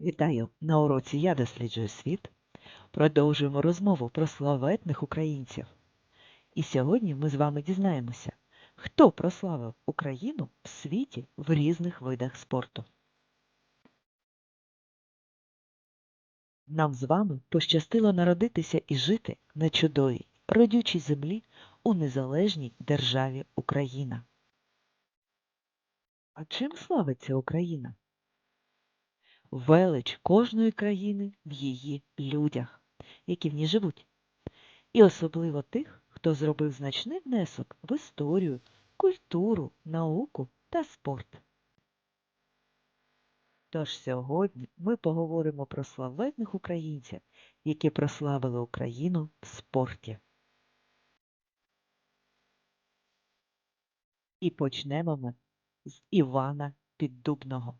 Вітаю! На уроці Я досліджую світ. Продовжуємо розмову про славетних українців. І сьогодні ми з вами дізнаємося, хто прославив Україну в світі в різних видах спорту. Нам з вами пощастило народитися і жити на чудовій, родючій землі у незалежній державі Україна. А чим славиться Україна? Велич кожної країни в її людях, які в ній живуть, і особливо тих, хто зробив значний внесок в історію, культуру, науку та спорт. Тож сьогодні ми поговоримо про славетних українців, які прославили Україну в спорті. І почнемо ми з Івана Піддубного.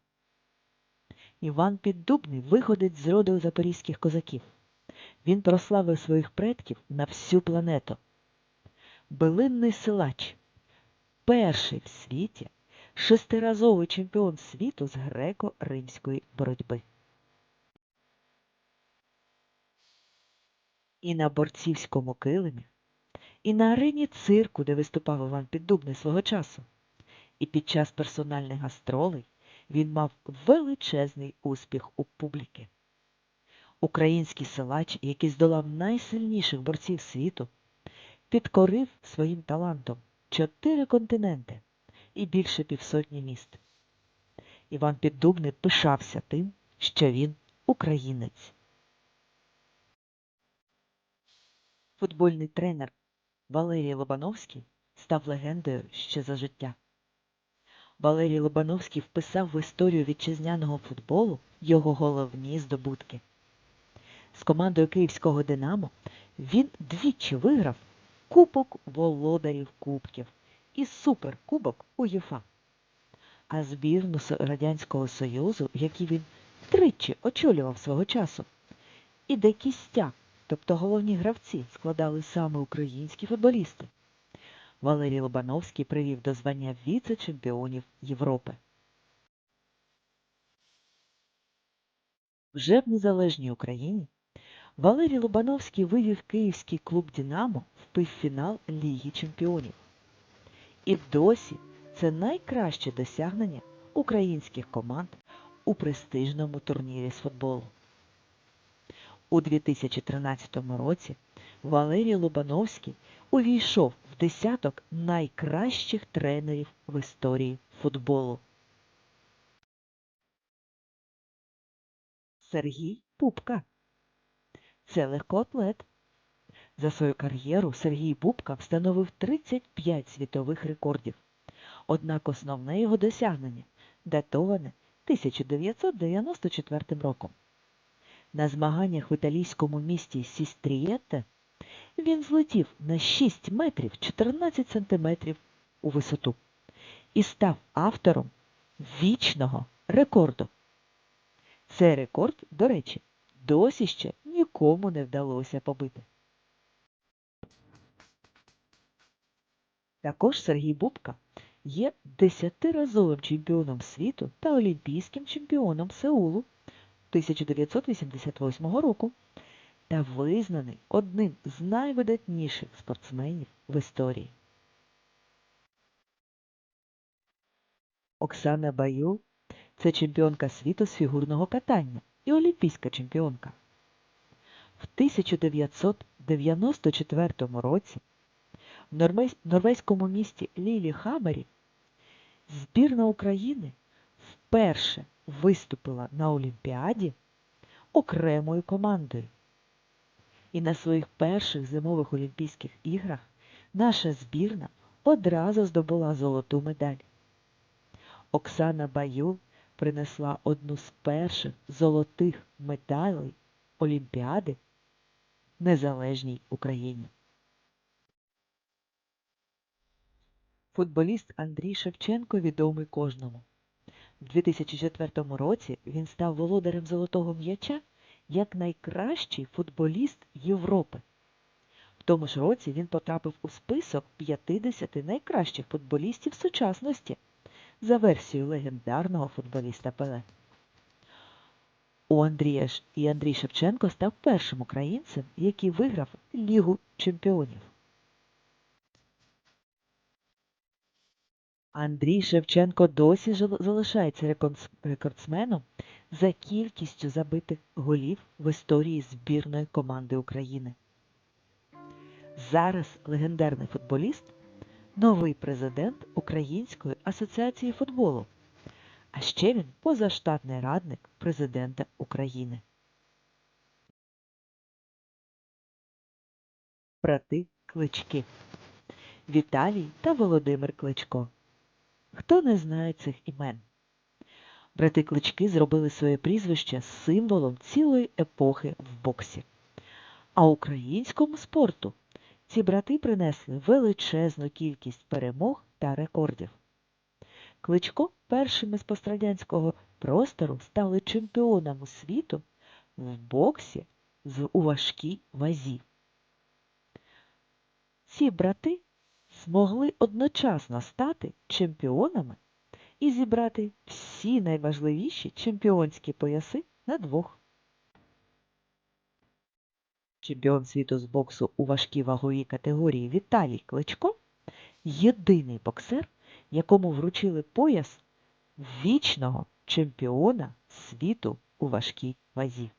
Іван Піддубний виходить з роду запорізьких козаків. Він прославив своїх предків на всю планету. Билинний силач, перший в світі шестиразовий чемпіон світу з греко-римської боротьби. І на борцівському килимі, і на арені цирку, де виступав Іван Піддубний свого часу, і під час персональних гастролей він мав величезний успіх у публіки. Український силач, який здолав найсильніших борців світу, підкорив своїм талантом чотири континенти і більше півсотні міст. Іван Піддубний пишався тим, що він українець. Футбольний тренер Валерій Лобановський став легендою ще за життя. Валерій Лобановський вписав в історію вітчизняного футболу його головні здобутки. З командою Київського Динамо він двічі виграв Кубок володарів Кубків і Суперкубок УЄФА. А збірну Радянського Союзу, який він тричі очолював свого часу, і де кістяк, тобто головні гравці, складали саме українські футболісти. Валерій Лобановський привів до звання віце-чемпіонів Європи. Вже в незалежній Україні Валерій Лобановський вивів київський клуб Дінамо в півфінал Ліги Чемпіонів. І досі це найкраще досягнення українських команд у престижному турнірі з футболу. У 2013 році Валерій Лобановський увійшов десяток найкращих тренерів в історії футболу. Сергій Пупка. Це легкоатлет. За свою кар'єру Сергій Пупка встановив 35 світових рекордів. Однак основне його досягнення датоване 1994 роком. На змаганнях в італійському місті Сістрієте він злетів на 6 метрів 14 сантиметрів у висоту і став автором вічного рекорду. Цей рекорд, до речі, досі ще нікому не вдалося побити. Також Сергій Бубка є десятиразовим чемпіоном світу та олімпійським чемпіоном Сеулу 1988 року та визнаний одним з найвидатніших спортсменів в історії. Оксана Баю це чемпіонка світу з фігурного катання і олімпійська чемпіонка. В 1994 році в норвезькому місті Лілі Хамері збірна України вперше виступила на Олімпіаді окремою командою. І на своїх перших зимових Олімпійських іграх наша збірна одразу здобула золоту медаль. Оксана Баюл принесла одну з перших золотих медалей Олімпіади Незалежній Україні. Футболіст Андрій Шевченко відомий кожному. В 2004 році він став володарем золотого м'яча як найкращий футболіст Європи. В тому ж році він потрапив у список 50 найкращих футболістів сучасності за версією легендарного футболіста Пеле. у Андрія і Андрій Шевченко став першим українцем, який виграв Лігу чемпіонів. Андрій Шевченко досі залишається рекордсменом за кількістю забитих голів в історії збірної команди України. Зараз легендарний футболіст новий президент Української асоціації футболу. А ще він позаштатний радник президента України. Брати Клички Віталій та Володимир Кличко. Хто не знає цих імен? Брати Клички зробили своє прізвище символом цілої епохи в боксі. А українському спорту ці брати принесли величезну кількість перемог та рекордів. Кличко першими з пострадянського простору стали чемпіонами світу в боксі з у важкій вазі. Ці брати змогли одночасно стати чемпіонами і зібрати всі найважливіші чемпіонські пояси на двох. Чемпіон світу з боксу у важкій ваговій категорії Віталій Кличко єдиний боксер, якому вручили пояс вічного чемпіона світу у важкій вазі.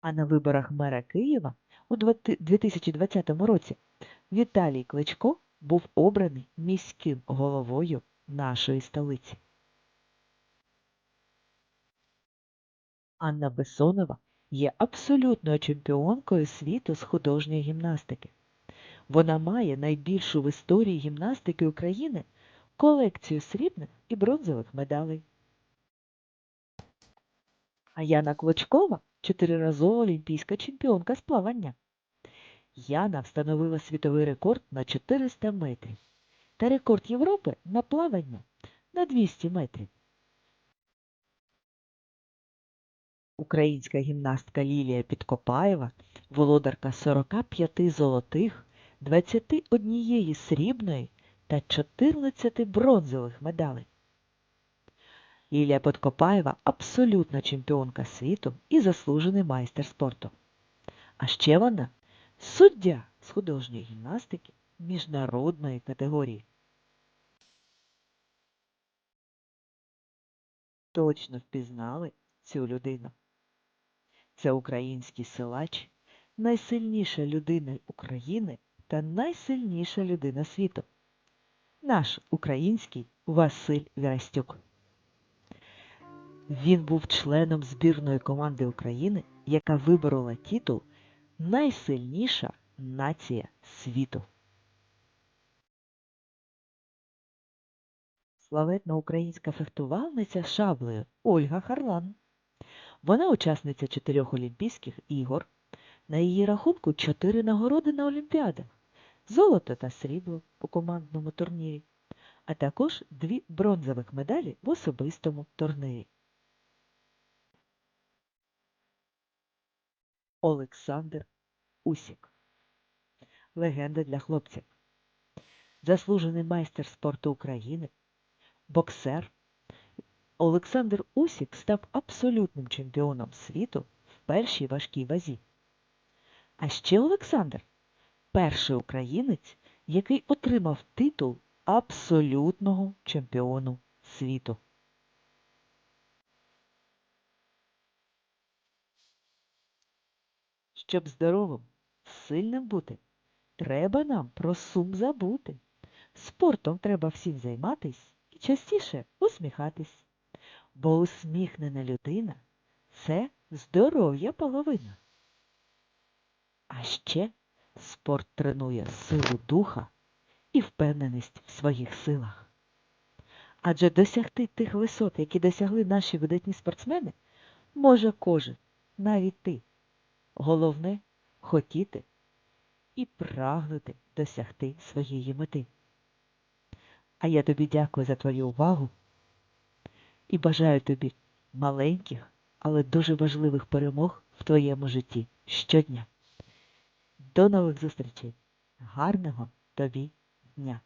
А на виборах мера Києва у 2020 році Віталій Кличко був обраний міським головою нашої столиці. Анна Бесонова є абсолютною чемпіонкою світу з художньої гімнастики. Вона має найбільшу в історії гімнастики України колекцію срібних і бронзових медалей. А Яна Клочкова чотириразова олімпійська чемпіонка з плавання. Яна встановила світовий рекорд на 400 метрів та рекорд Європи на плавання на 200 метрів. Українська гімнастка Лілія Підкопаєва, володарка 45 золотих, 21 срібної та 14 бронзових медалей. Лілія Подкопаєва абсолютна чемпіонка світу і заслужений майстер спорту. А ще вона суддя з художньої гімнастики міжнародної категорії. Точно впізнали цю людину. Це український силач, найсильніша людина України та найсильніша людина світу. Наш український Василь Вірастюк. Він був членом збірної команди України, яка виборола титул Найсильніша нація світу. Славетна українська фехтувальниця шаблею Ольга Харлан. Вона учасниця чотирьох Олімпійських ігор. На її рахунку чотири нагороди на Олімпіадах золото та срібло у командному турнірі, а також дві бронзових медалі в особистому турнірі. Олександр Усік. Легенда для хлопців. Заслужений майстер спорту України, боксер. Олександр Усік став абсолютним чемпіоном світу в першій важкій вазі. А ще Олександр перший українець, який отримав титул абсолютного чемпіону світу. Щоб здоровим, сильним бути, треба нам про сум забути. Спортом треба всім займатись і частіше усміхатись. Бо усміхнена людина це здоров'я половина. А ще спорт тренує силу духа і впевненість в своїх силах. Адже досягти тих висот, які досягли наші видатні спортсмени, може кожен, навіть ти. Головне хотіти і прагнути досягти своєї мети. А я тобі дякую за твою увагу і бажаю тобі маленьких, але дуже важливих перемог в твоєму житті щодня. До нових зустрічей! Гарного тобі дня!